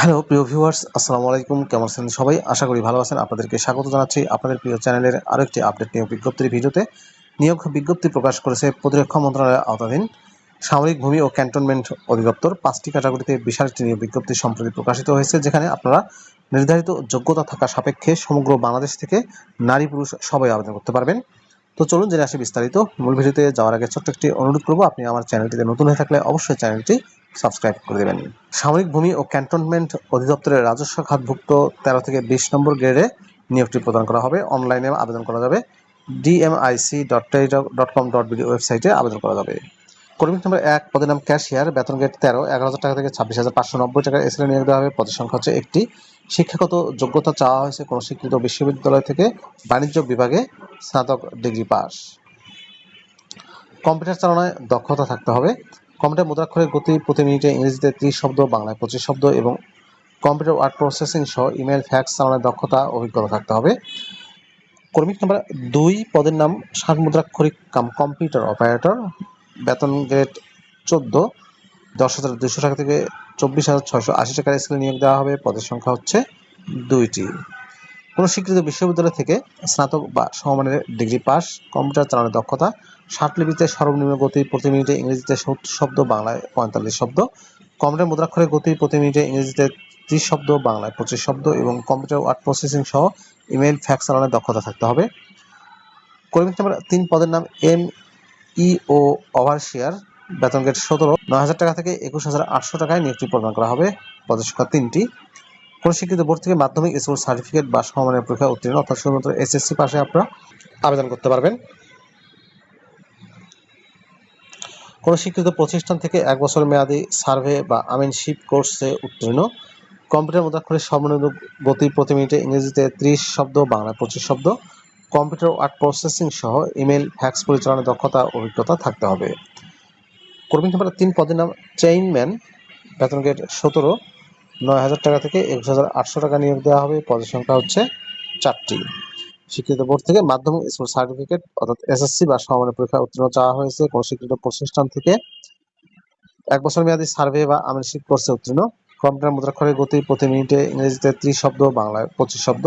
Hello, প্রিয় viewers আসসালামু আলাইকুম। কেমন আছেন সবাই? আশা করি ভালো আছেন। আপনাদেরকে স্বাগত জানাচ্ছি আপনাদের প্রিয় চ্যানেলের আরেকটি আপডেট নিয়োগ বিজ্ঞপ্তির ভিডিওতে। নিয়োগ বিজ্ঞপ্তি প্রকাশ করেছে প্রতিরক্ষা মন্ত্রণালয়ের আওতাধীন সামরিক ভূমি ও ক্যান্টনমেন্ট অধিদপ্তর। পাঁচটি ক্যাটাগরিতে বিশাল একটি নিয়োগ বিজ্ঞপ্তি সম্প্রতি প্রকাশিত হয়েছে, যেখানে আপনারা নির্ধারিত যোগ্যতা থাকা সাপেক্ষে সমগ্র বাংলাদেশ থেকে নারী পুরুষ সবাই আবেদন করতে পারবেন। তো চলুন জেনে আসি বিস্তারিত। মূল ভিডিওতে যাওয়ার আগে ছোট্ট একটি অনুরোধ করব, আপনি আমার চ্যানেলটিতে নতুন হয়ে থাকলে অবশ্যই চ্যানেলটি সাবস্ক্রাইব করে দেবেন। সামরিক ভূমি ও ক্যান্টনমেন্ট অধিদপ্তরের রাজস্ব খাতভুক্ত তেরো থেকে বিশ নম্বর গ্রেডে নিয়োগটি প্রদান করা হবে। অনলাইনে আবেদন করা যাবে। DMIC dot dot com dot BD ওয়েবসাইটে আবেদন করা যাবে। কর্মী নম্বর এক, পদের নাম ক্যাশিয়ার। বেতন গেট তেরো, এগারো হাজার টাকা থেকে ছাব্বিশ হাজার পাঁচশো নব্বই টাকা এসএলে নিয়োগ দেওয়া হবে। পদের সংখ্যা হচ্ছে একটি। শিক্ষাগত যোগ্যতা চাওয়া হয়েছে কোনো স্বীকৃত বিশ্ববিদ্যালয় থেকে বাণিজ্য বিভাগে স্নাতক ডিগ্রি পাস। কম্পিউটার চালনায় দক্ষতা থাকতে হবে। কম্পিউটার মুদ্রাক্ষরের গতি প্রতি মিনিটে ইংরেজিতে ত্রিশ শব্দ, বাংলায় পঁচিশ শব্দ এবং কম্পিউটার ওয়ার্ড প্রসেসিং সহ ইমেল, ফ্যাক্স চালানোর দক্ষতা অভিজ্ঞতা থাকতে হবে। কর্মী নাম্বার দুই, পদের নাম ষাট মুদ্রাক্ষরিক কাম, কম্পিউটার অপারেটর, বেতন গ্রেড চোদ্দ, দশ হাজার দুশো টাকা থেকে চব্বিশ হাজার ছয়শো আশি টাকার স্কেলে নিয়োগ দেওয়া হবে। পদের সংখ্যা হচ্ছে দুইটি। কোনো স্বীকৃত বিশ্ববিদ্যালয় থেকে স্নাতক বা সমমানের ডিগ্রি পাস, কম্পিউটার চালানোর দক্ষতা, ষাট লিপিতে সর্বনিম্ন গতি প্রতি মিনিটে ইংরেজিতে সত্তর শব্দ, বাংলায় পঁয়তাল্লিশ শব্দ, কম্পিউটার মুদ্রাক্ষরের গতি প্রতি মিনিটে ইংরেজিতে ত্রিশ শব্দ, বাংলায় পঁচিশ শব্দ এবং কম্পিউটার ওয়ার্ড প্রসেসিং সহ ইমেল ফ্যাক্স চালানোর দক্ষতা থাকতে হবে। কর্মী নাম্বার তিন পদের নাম এম ই ও ওভারশিয়ার বেতন গেট সতেরো, নয় হাজার টাকা থেকে একুশ হাজার আটশো টাকায় নিয়োগটি প্রদান করা হবে। পদের সংখ্যা তিনটি। কোন শিক্ষিত বোর্ড থেকে মাধ্যমিক স্কুল সার্টিফিকেট বা সমমানের পরীক্ষা উত্তীর্ণ, অর্থাৎ শুধুমাত্র এসএসসি পাশে আপনারা আবেদন করতে পারবেন। কোন শিক্ষিত প্রতিষ্ঠান থেকে এক বছর মেয়াদি সার্ভে বা আমিনশিপ কোর্সে উত্তীর্ণ। কম্পিউটার মুদ্রাক্ষরের সর্বনিম্ন গতি প্রতি মিনিটে ইংরেজিতে ত্রিশ শব্দ, বাংলায় পঁচিশ শব্দ। কম্পিউটার ওয়ার্ড প্রসেসিং সহ ইমেল ফ্যাক্স পরিচালনার দক্ষতা, অভিজ্ঞতা থাকতে হবে। কর্মী নাম্বার তিন পদের নাম চেইনম্যান, বেতন গেট সতেরো। নয় হাজার টাকা থেকে একুশ হাজার আটশো টাকা নিয়োগ দেওয়া হবে। পদের সংখ্যা হচ্ছে চারটি। স্বীকৃত বোর্ড থেকে মাধ্যমিক স্কুল সার্টিফিকেট অর্থাৎ এসএসসি বা সমানের পরীক্ষা উত্তীর্ণ চাওয়া হয়েছে। কোনো স্বীকৃত প্রতিষ্ঠান থেকে এক বছর মেয়াদী সার্ভে বা আমেরিক কোর্সে উত্তীর্ণ। কম্পিউটার মুদ্রাক্ষরের গতি প্রতি মিনিটে ইংরেজিতে ত্রিশ শব্দ, বাংলায় পঁচিশ শব্দ।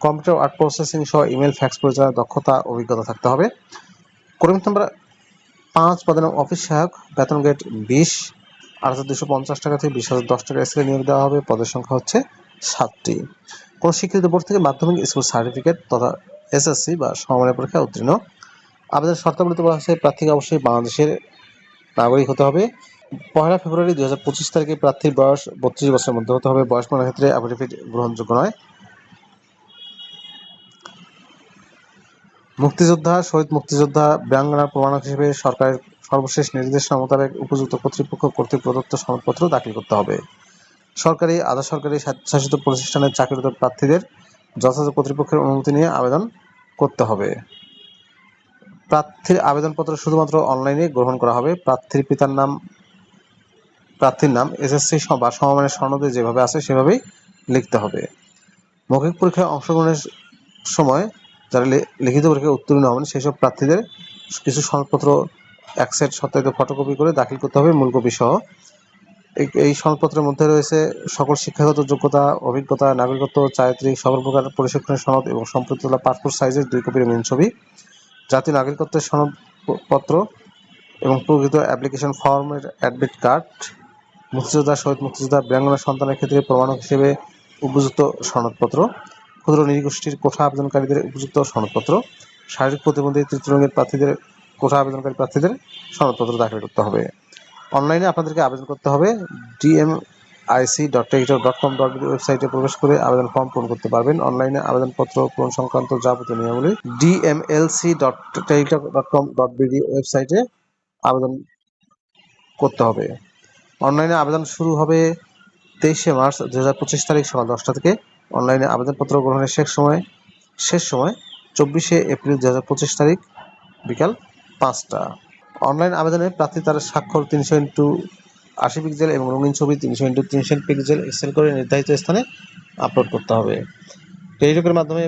কম্পিউটার আর্ট প্রসেসিং সহ ইমেল, ফ্যাক্স পরিচালনার দক্ষতা, অভিজ্ঞতা থাকতে হবে। কর্মী নম্বর পাঁচ পদের নাম অফিস সহায়ক, বেতন গেট বিশ। আট হাজার দুশো পঞ্চাশ টাকা থেকে বিশ হাজার দশ টাকা স্কেলে নিয়োগ দেওয়া হবে। পদের সংখ্যা হচ্ছে সাতটি। কোনো স্বীকৃত বোর্ড থেকে মাধ্যমিক স্কুল সার্টিফিকেট তথা এসএসসি বা সমমানের পরীক্ষা উত্তীর্ণ। আবেদন শর্তাবলীতে বলা হচ্ছে প্রার্থীকে অবশ্যই বাংলাদেশের নাগরিক হতে হবে। পয়লা ফেব্রুয়ারি দু হাজার পঁচিশ তারিখে প্রার্থীর বয়স বত্রিশ বছরের মধ্যে হতে হবে। বয়স মানের ক্ষেত্রে অ্যাফিডেভিট গ্রহণযোগ্য নয়। মুক্তিযোদ্ধা, শহীদ মুক্তিযোদ্ধা বীরাঙ্গনার প্রমাণক হিসেবে সরকারের সর্বশেষ নির্দেশনা মোতাবেক উপযুক্ত কর্তৃপক্ষ কর্তৃক প্রদত্ত সনদপত্র দাখিল করতে হবে। সরকারি, আধা সরকারি স্বায়ত্তশাসিত প্রতিষ্ঠানের চাকরিরত প্রার্থীদের যথাযথ কর্তৃপক্ষের অনুমতি নিয়ে আবেদন করতে হবে। প্রার্থীর আবেদনপত্র শুধুমাত্র অনলাইনে গ্রহণ করা হবে। প্রার্থীর পিতার নাম, প্রার্থীর নাম, এসএসসি বা সমমানের সনদে যেভাবে আছে সেভাবেই লিখতে হবে। মৌখিক পরীক্ষায় অংশগ্রহণের সময় যারা লিখিত পরীক্ষায় উত্তীর্ণ হবেন সেই সব প্রার্থীদের কিছু সনদপত্র, এক সেট সত্যায়িত ফটোকপি করে দাখিল করতে হবে মূল কপি সহ। এই সনদপত্রের মধ্যে রয়েছে সকল শিক্ষাগত যোগ্যতা, অভিজ্ঞতা, নাগরিকত্ব, চারিত্রিক, সকল প্রকার প্রশিক্ষণের সনদ এবং সম্প্রতি তোলা পাসপোর্ট সাইজের দুই কপির রঙিন ছবি, জাতীয় নাগরিকত্বের সনদপত্র এবং প্রকৃত অ্যাপ্লিকেশন ফর্মের অ্যাডমিট কার্ড মুক্তিযোদ্ধা শহীদ মুক্তিযোদ্ধা বীরাঙ্গনা সন্তানের ক্ষেত্রে প্রমাণক হিসেবে উপযুক্ত সনদপত্র। ক্ষুদ্র নৃগোষ্ঠীর কোঠা আবেদনকারীদের উপযুক্ত সনদপত্র, শারীরিক প্রতিবন্ধী তৃতীয় রঙের প্রার্থীদের কোঠা আবেদনকারী প্রার্থীদের সনদপত্র দাখিল করতে হবে। অনলাইনে আপনাদেরকে আবেদন করতে হবে DMIC dot Teletalk dot com dot ওয়েবসাইটে প্রবেশ করে আবেদন ফর্ম পূরণ করতে পারবেন। অনলাইনে আবেদনপত্র পূরণ সংক্রান্ত যাবতীয় নিয়মাবলী DMLC dot Teletalk dot com dot BD ওয়েবসাইটে আবেদন করতে হবে। অনলাইনে আবেদন শুরু হবে তেইশে মার্চ দু হাজার পঁচিশ তারিখ সকাল দশটা থেকে। অনলাইনে আবেদনপত্র গ্রহণের শেষ সময় শেষ সময় চব্বিশে এপ্রিল দু হাজার পঁচিশ তারিখ বিকাল পাঁচটা। অনলাইন আবেদনে প্রার্থী তার স্বাক্ষর তিনশো ইন্টু আশি পিক্সেল এবং রঙিন ছবি তিনশো ইন্টু তিনশো পিক্সেল এক্সেল করে নির্ধারিত স্থানে আপলোড করতে হবে। টেলিটকের মাধ্যমে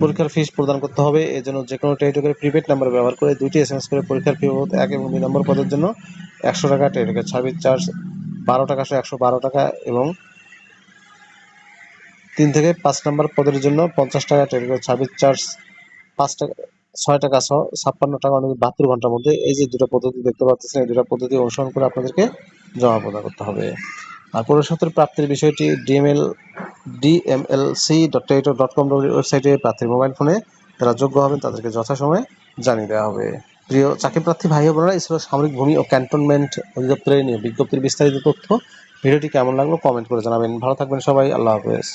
পরীক্ষার ফিস প্রদান করতে হবে। এর জন্য যে কোনো টেলিটকের প্রিপেড নাম্বার ব্যবহার করে দুইটি এস এম এস করে পরীক্ষার ফি বাবদ এক এবং দুই নম্বর পদের জন্য একশো টাকা টেলিটকের সার্ভিস চার্জ বারো টাকা, একশো বারো টাকা এবং তিন থেকে পাঁচ নম্বর পদের জন্য পঞ্চাশ টাকা টেলিগ্রাম সার্ভিস চার্জ, পাঁচ টাকা, ছয় টাকা সহ ছাপ্পান্ন টাকা মানে বাহাত্তর ঘণ্টার মধ্যে এই যে দুটো পদ্ধতি দেখতে পাচ্ছেন, এই দুটো পদ্ধতি অনুসরণ করে আপনাদেরকে জমা প্রদান করতে হবে। আর প্রবেশপত্র প্রাপ্তির বিষয়টি DML DMLC dot dot com ওয়েবসাইটে প্রার্থীর মোবাইল ফোনে যারা যোগ্য হবেন তাদেরকে যথাসময়ে জানিয়ে দেওয়া হবে। প্রিয় চাকরি প্রার্থী ভাই বোনেরা, এছাড়াও সামরিক ভূমি ও ক্যান্টনমেন্ট অধিদপ্তরের নিয়ে বিজ্ঞপ্তির বিস্তারিত তথ্য, ভিডিওটি কেমন লাগল কমেন্ট করে জানাবেন। ভালো থাকবেন সবাই, আল্লাহ হাফেজ।